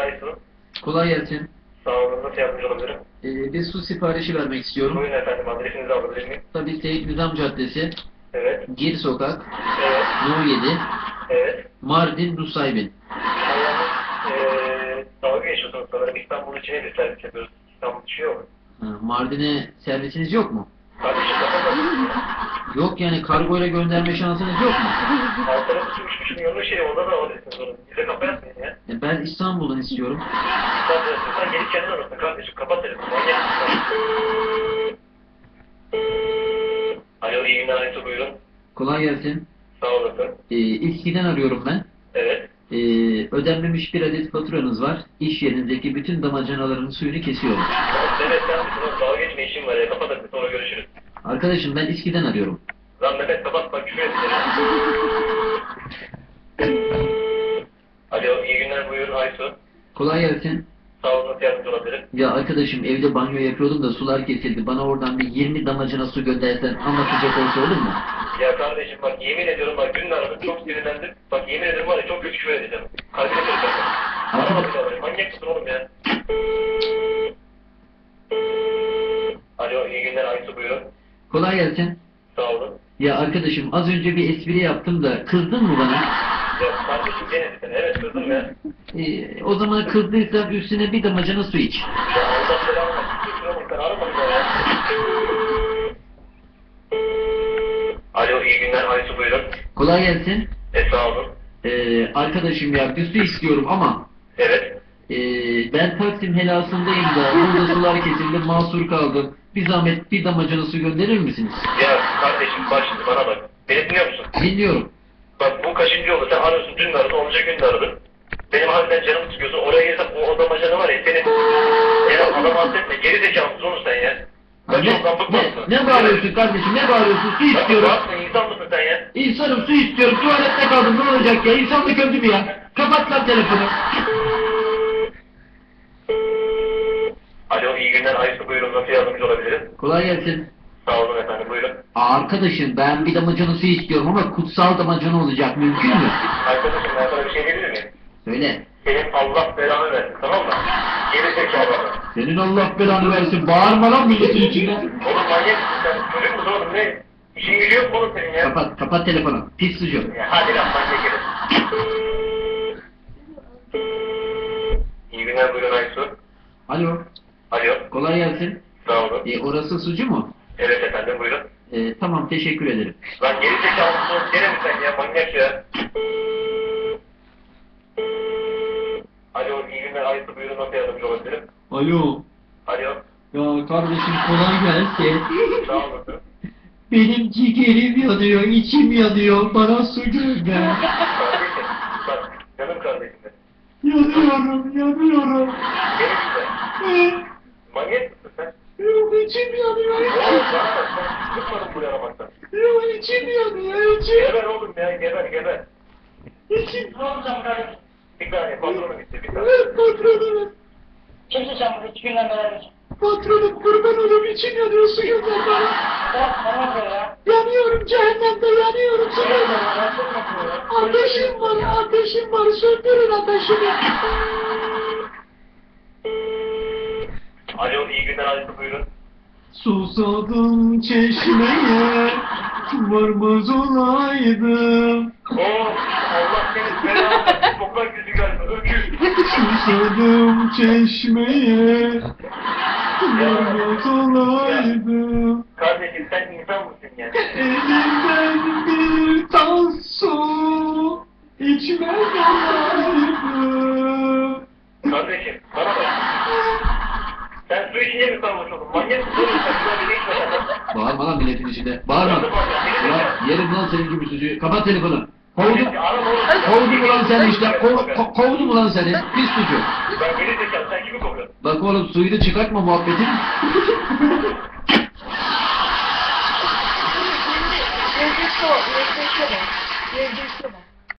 Aysu. Kolay gelsin. Sağ olun. Nasıl yardımcı olabilirim? Ee, bir su siparişi vermek istiyorum. Buyurun efendim. Adresinizi alabilir miyim? Tabii Seyit Nizam Caddesi, Evet. Gir Sokak, Evet. No 7, Evet. Mardin, Nusaybin. Eee dalga geçiyorsunuz sanırım. İstanbul için bir servis yapıyoruz. İstanbul dışı yok. Ha, Mardin'e servisiniz yok mu? Yok yani kargoyla gönderme şansınız yok mu? Alt tarafı su üç buçuk milyonluk şey. Onda da alabilirsiniz onu. Bize kafa yapmayın ya. E, Ben İstanbul'dan istiyorum. Sen, sen gelip kendin arasın kardeşim. Kapat telefonu. Manyak? Alo iyi günler Aysu buyurun. Kolay gelsin. Sağ olasın. Ee, İSKİ'den arıyorum ben. Evet. Ee, ödenmemiş bir adet faturanız var. İş yerinizdeki bütün damacanaların suyunu kesiyorum. Mehmet sen misin? oğlum? Geçme işim var ya. Kapat hadi sonra görüşürüz. Arkadaşım ben İSKİ'den arıyorum. Lan Mehmet kapat bak küfür edeceğim. Alo iyi günler buyurun Aysu. Kolay gelsin. Sağ olun nasıl yardımcı olabilirim? Ya arkadaşım evde banyo yapıyordum da sular kesildi. Bana oradan bir 20 damacana su göndersen ama sıcak olsa olur mu? Ya kardeşim bak yemin ediyorum bak dün de aradım çok sinirlendim. Bak yemin ediyorum var ya çok kötü küfür edeceğim. Kalbine kıracağım. Arama bir daha manyak mısın oğlum ya? Günler Aysu buyurun. Kolay gelsin. Sağ olun. Ya arkadaşım az önce bir espri yaptım da kızdın mı bana? Ya kardeşim gene evet kızım ya. Ee, o zaman kızdıysam üstüne bir damacana su iç. Ya Allah ya. Alo iyi günler Aysu buyurun. Kolay gelsin. E sağ olun. Ee, arkadaşım ya bir su istiyorum ama Evet. Ee, ben Taksim helasındayım da burada sular kesildi mahsur kaldım. Bir zahmet bir damacana su gönderir misiniz? Ya kardeşim bak şimdi bana bak. Beni dinliyor musun? Dinliyorum. Bak bu kaçıncı oldu? Sen arıyorsun dün de aradın, olacak gün de aradın. Benim harbiden canımı sıkıyorsun. Oraya gelsem o adam ajanı var ya seni... Ya adam affetme. Geri zekalısın oğlum sen ya. Ne, ne, ne bağırıyorsun kardeşim ne bağırıyorsun su istiyorum. bırakma insan mısın sen ya? İnsanım su istiyorum tuvalette kaldım ne olacak ya insanlık öldü mü ya? Kapat lan telefonu. Alo iyi günler Aysu buyurun nasıl yardımcı olabilirim? Kolay gelsin. Sağ olun efendim buyurun. Arkadaşım ben bir damacana su istiyorum ama kutsal damacana olacak mümkün mü? Arkadaşım ben sana bir şey diyebilir miyim? Söyle. Senin Allah belanı versin tamam mı? Geri zekalı. Senin Allah belanı versin. Bağırma lan milletin içinde. Oğlum manyak mısın sen? Çocuk musun oğlum ne? İşin gücü yok mu oğlum senin ya? Kapat, kapat telefonu. Pis sucu. Ya hadi lan manyak herif. İyi günler buyurun Aysu. Alo. Alo. Kolay gelsin. Sağ olun. E, orası sucu mu? Evet efendim buyurun. E, tamam teşekkür ederim. Lan geri zekalı? Gene mi sen ya manyak ya? Alo iyi günler Aysu buyurun nasıl yardımcı olabilirim? Alo. Alo. Ya kardeşim kolay gelsin. Sağ olasın. Benim ciğerim yanıyor, içim yanıyor. Bana su gönder. Kardeşim bak canım kardeşim. Yanıyorum, yanıyorum. Güzel. Manyak mısın sen? Yok içim yanıyor. Oğlum bana bak sen çıkmadın buraya aramaktan. Yok içim yanıyor, içim. Geber oğlum ya geber geber. İçim. Ne olacağım kardeşim? Bir saniye patronu bitti bir saniye. Evet patronum. Kimsin sen burada? İki günden beraber. Patronum kurban olup içim yanıyor su gönder bana. Bak bana bak ya. Yanıyorum cehennemde yanıyorum su ya. Ateşim var, ateşim var. Söndürün ateşimi. Alo iyi günler Aysu buyurun. Susadım çeşmeye, varmaz olaydım. Oh Allah seni belanı. Toprak yüzü geldi. Öküz. Susadım çeşmeye, varmaz olaydım. İçince mi oldun? Manyak mısın lan. Bağırma lan milletin içinde. Bağırma. Beni Ya dinle. yerim lan senin gibi sucuğu. Kapat telefonu. Kovdum. Kovdum ulan seni işte. Kov, ko- kovdum ulan seni. Pis sucu. Ben geri zekalı sen kimi kovuyorsun? Bak oğlum suyu da çıkartma muhabbetin. Evde su var. Evde su var.